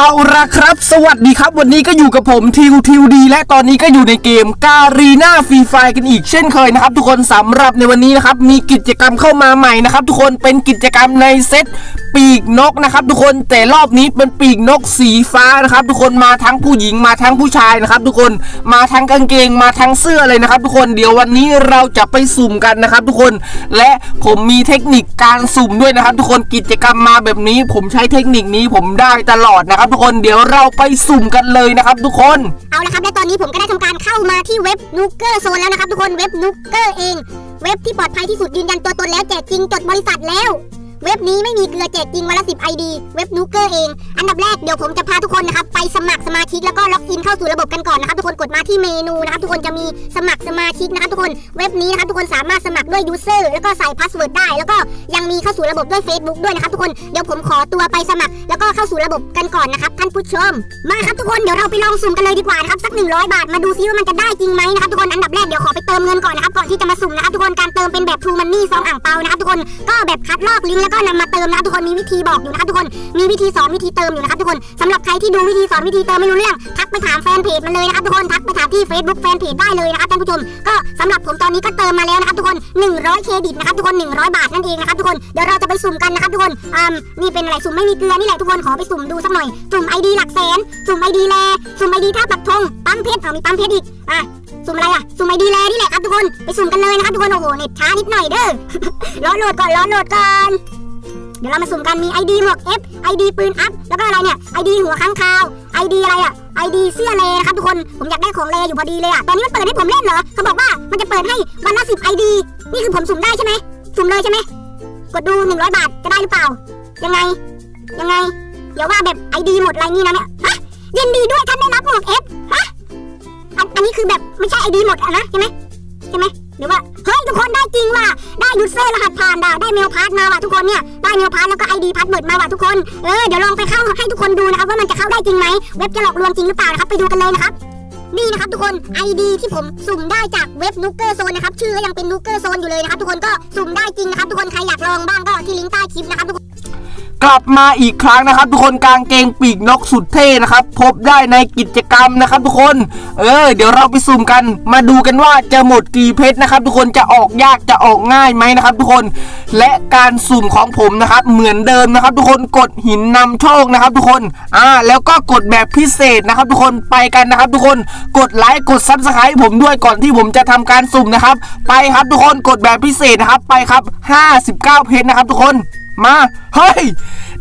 เอาละครับ สวัสดีครับ วันนี้ก็อยู่กับผมทิวทิวดีและตอนนี้ก็อยู่ในเกมการีนาฟรีไฟกันอีกเช่นเคยนะครับ ทุกคนสำหรับในวันนี้นะครับมีกิจกรรมเข้ามาใหม่นะครับ ทุกคนเป็นกิจกรรมในเซตปีกนกนะครับ ทุกคนแต่รอบนี้เป็นปีกนกสีฟ้านะครับ ทุกคนมาทั้งผู้หญิงมาทั้งผู้ชายนะครับ ทุกคนมาทั้งกางเกงมาทั้งเสื้อเลยนะครับ ทุกคนเดี๋ยววันนี้เราจะไปสุ่มกันนะครับ ทุกคนและผมมีเทคนิคการสุ่มด้วยนะครับ ทุกคนกิจกรรมมาแบบนี้ ผมใช้เทคนิคนี้ผมได้ตลอดนะครับ ทุกคนเดี๋ยวเราไปสุ่มกันเลยนะครับ ทุกคนเอาละครับและตอนนี้ผมก็ได้ทำการเข้ามาที่เว็บนูเกอร์โซนแล้วนะครับ ทุกคนเว็บนูเกอร์เอง เว็บที่ปลอดภัยที่สุดยืนยันตัวตนแล้วแจกจริงจดบริษัทแล้ว เว็บนี้ไม่มีเกลือแจกจริงวันละสิบไอดี เว็บนูเกอร์เอง อันดับแรกเดี๋ยวผมจะพาทุกคนนะครับไปสมัครสมาชิกแล้วก็ล็อกอินเข้าสู่ระบบกันก่อนนะครับทุกคนกดมาที่เมนูนะครับทุกคนจะมีสมัครสมาชิกนะครับทุกคนเว็บนี้นะครับทุกคนสามารถสมัครด้วยยูเซอร์แล้วก็ใส่พาสเวิร์ดได้ แล้วก็ยังมีเข้าสู่ระบบด้วย Facebook ด้วยนะครับทุกคนเดี๋ยวผมขอตัวไปสมัคร แล้วก็เข้าสู่ระบบกันก่อนนะครับท่านผู้ชม มาครับทุกคนเดี๋ยวเราไปลองสุ่มกันเลยดีกว่านะครับสัก 100 บาทมาดูซิว่ามันจะได้จริงไหมนะครับทุกคนอันดับแรกเดี๋ยวขอไปเติมเงินก่อนนะครับก่อนที่จะมาสุ่มนะครับทุกคนการเติมเป็นแบบ True Money ซองอ่างเปานะครับทุกคนก็แบบคัดลอกลิงก์แล้วก็นำมาเติมนะครับทุกคนมีวิธีบอกอยู่นะครับทุกคนมีวิธีสอนวิธีเติมอยู่นะครับทุกคนสำหรับใครที่ดูวิธีสอนวิธีเติมไม่รู้เรื่องทักไปถามแฟนเพจมันเลยนะครับทุกคนทักไปถามที่ Facebook แฟนเพจได้เลยนะครับท่านผู้ชมก็สำหรับผมตอนนี้ก็เติมมาแล้วนะครับทุกคน 100 เครดิตนะครับทุกคน 100 บาทนั่นเองนะครับทุกคนเดี๋ยวเราจะไปสุ่มกันนะครับทุกคนอ่านี่เป็นอะไรสุ่มไม่มีเกลือนี่แหละทุกคนขอไปสุ่มดูสักหน่อยสุ่ม ID หลักแสนสุ่ม ID แลสุ่ม ID ท่าปักธงปั๊มเพชรเอามีปั๊มเพชรอีกอะสุ่มอะไรอะสุ่ม ID แลนี่แหละครับทุกคนไปสุ่มกันเลยนะครับทุกคนโอ้โหเน็ตช้านิดหน่อยเด้อรอโหลดก่อนรอโหลดก่อน เดี๋ยวเรามาสุ่มกันมี ID หมวก F ID ปืนอัพ แล้วก็อะไรเนี่ย ID หัวค้างคาว ID อะไรอะ ID เสื้อเลนะครับทุกคน ผมอยากได้ของเลอยู่พอดีเลยอะ ตอนนี้มันเปิดให้ผมเล่นเหรอ เขาบอกว่ามันจะเปิดให้วันละ10 ID นี่คือผมสุ่มได้ใช่ไหม สุ่มเลยใช่ไหม กดดู 100 บาทจะได้หรือเปล่า ยังไง ยังไง เดี๋ยวว่าแบบ ID หมดอะไรนี่นะเนี่ย ฮะยินดีด้วยท่านได้รับหมวก F ฮะ อันอันนี้คือแบบไม่ใช่ ID หมดอะนะใช่ไหมใช่ไหมหรือว่า เฮ้ยทุกคนได้จริงว่ะ ได้ยูเซอร์รหัสผ่านด่าได้เมลพาสมาว่ะทุกคนเนี่ย ได้เมลพาสแล้วก็ไอดีพาสเวิร์ดมาว่ะทุกคน เออเดี๋ยวลองไปเข้าให้ทุกคนดูนะครับว่ามันจะเข้าได้จริงไหมเว็บจะหลอกลวงจริงหรือเปล่านะครับไปดูกันเลยนะครับนี่นะครับทุกคน ID ที่ผมสุ่มได้จากเว็บนูเกอร์โซนนะครับชื่อก็ยังเป็นนูเกอร์โซนอยู่เลยนะครับทุกคนก็สุ่มได้จริงนะครับทุกคนใครอยากลองบ้างก็ที่ลิงก์ใต้คลิปนะครับทุกคน กลับมาอีกครั้งนะครับ ทุกคนกางเกงปีกนกสุดเท่นะครับ พบได้ในกิจกรรมนะครับ ทุกคน เออ เดี๋ยวเราไปสุ่มกัน มาดูกันว่าจะหมดกี่เพชรนะครับ ทุกคนจะออกยากจะออกง่ายไหมนะครับ ทุกคนและการสุ่มของผมนะครับ เหมือนเดิมนะครับ ทุกคนกดหินนำโชคนะครับ ทุกคนอ่าแล้วก็กดแบบพิเศษนะครับ ทุกคนไปกันนะครับ ทุกคนกดไลค์กดซับสไครต์ผมด้วยก่อนที่ผมจะทำการสุ่มนะครับ ไปครับทุกคนกดแบบพิเศษนะครับไปครับ 59 เพชรนะครับ ทุกคน มาเฮ้ย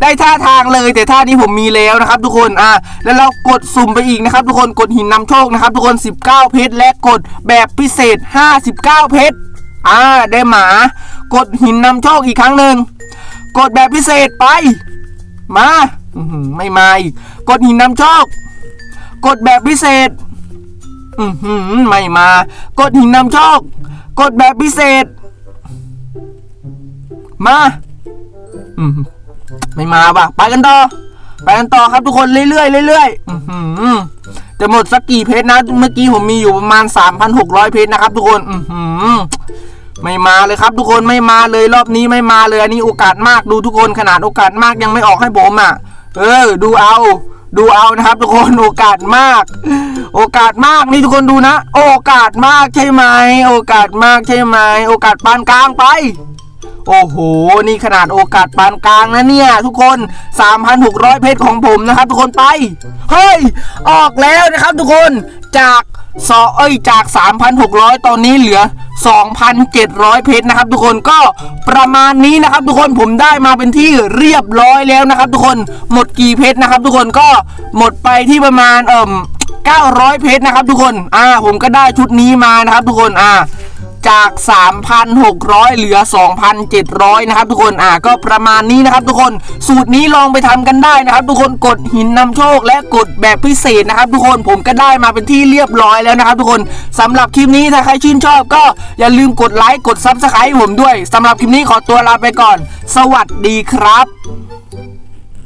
ได้ท่าทางเลย แต่ท่านี้ผมมีแล้วนะครับ ทุกคนอะแล้วเรากดสุ่มไปอีกนะครับ ทุกคนกดหินนำโชคนะครับ ทุกคน 19 เพชรและกดแบบพิเศษ 59 เพชรอ่าได้หมา กดหินนำโชคอีกครั้งหนึ่งกดแบบพิเศษไป มาอื้อหือไม่มาอีกกดหินนำโชค กดแบบพิเศษอือหือไม่มา กดหินนำโชค กดแบบพิเศษ มา อืมไม่มาว่ะ ไปกันต่อ ไปกันต่อครับทุกคนเรื่อยๆเรื่อยๆอื้อหือจะหมดสักกี่เพชรนะ เมื่อกี้ผมมีอยู่ประมาณ 3,600 เพชรนะครับ ทุกคนอือหือไม่มาเลยครับ ทุกคนไม่มาเลยรอบนี้ไม่มาเลยอันนี้โอกาสมากดูทุกคนขนาดโอกาสมากยังไม่ออกให้ผมอะ เออ ดูเอา ดูเอานะครับ ทุกคนโอกาสมาก โอกาสมากนี่ทุกคนดูนะ โอกาสมากใช่ไหมโอกาสมากใช่ไหมโอกาสปานกลางไป โอ้โห นี่ขนาดโอกาสปานกลางนะเนี่ย ทุกคน 3,600 เพชรของผมนะครับ ทุกคนไป เฮ้ย ออกแล้วนะครับทุกคนจากสอเอ้ยจาก 3,600 ตอนนี้เหลือ 2,700 เพชรนะครับ ทุกคนก็ประมาณนี้นะครับ ทุกคนผมได้มาเป็นที่เรียบร้อยแล้วนะครับ ทุกคนหมดกี่เพชรนะครับ ทุกคนก็หมดไปที่ประมาณเอ่ม900 เพชรนะครับ ทุกคนอ่าผมก็ได้ชุดนี้มานะครับ ทุกคนอ่า จาก 3,600 เหลือ 2,700 นะครับทุกคนอ่าก็ประมาณนี้นะครับทุกคนสูตรนี้ลองไปทำกันได้นะครับ ทุกคนกดหินนำโชคและกดแบบพิเศษนะครับ ทุกคนผมก็ได้มาเป็นที่เรียบร้อยแล้วนะครับ ทุกคนสำหรับคลิปนี้ถ้าใครชื่นชอบก็อย่าลืมกดไลค์กดซับสไครต์ผมด้วยสำหรับคลิปนี้ขอตัวลาไปก่อน สวัสดีครับ